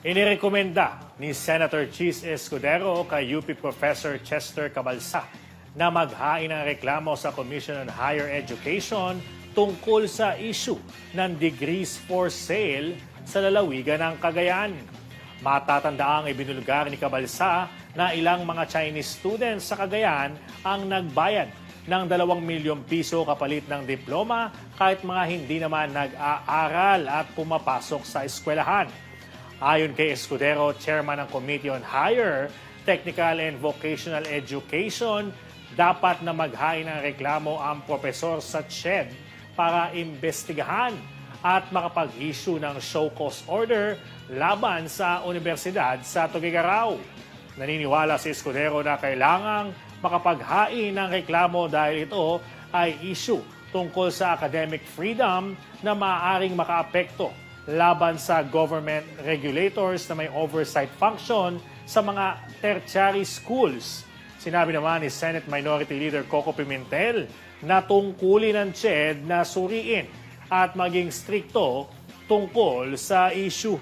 Inirekomenda ni Senator Cheese Escudero kay UP Professor Chester Cabalsa na maghain ng reklamo sa Commission on Higher Education tungkol sa issue ng degrees for sale sa lalawigan ng Cagayan. Matatanda ang ibinulgar ni Cabalsa na ilang mga Chinese students sa Cagayan ang nagbayad ng 2 milyong piso kapalit ng diploma kahit mga hindi naman nag-aaral at pumapasok sa eskwelahan. Ayon kay Escudero, chairman ng Committee on Higher, Technical and Vocational Education, dapat na maghain ng reklamo ang profesor sa CHED para imbestigahan at makapag-issue ng show cause order laban sa universidad sa Tugigaraw. Naniniwala si Escudero na kailangang makapaghain ng reklamo dahil ito ay issue tungkol sa academic freedom na maaaring makaapekto laban sa government regulators na may oversight function sa mga tertiary schools. Sinabi naman ni Senate Minority Leader Coco Pimentel na tungkulin ng CHED na suriin at maging strikto tungkol sa issue.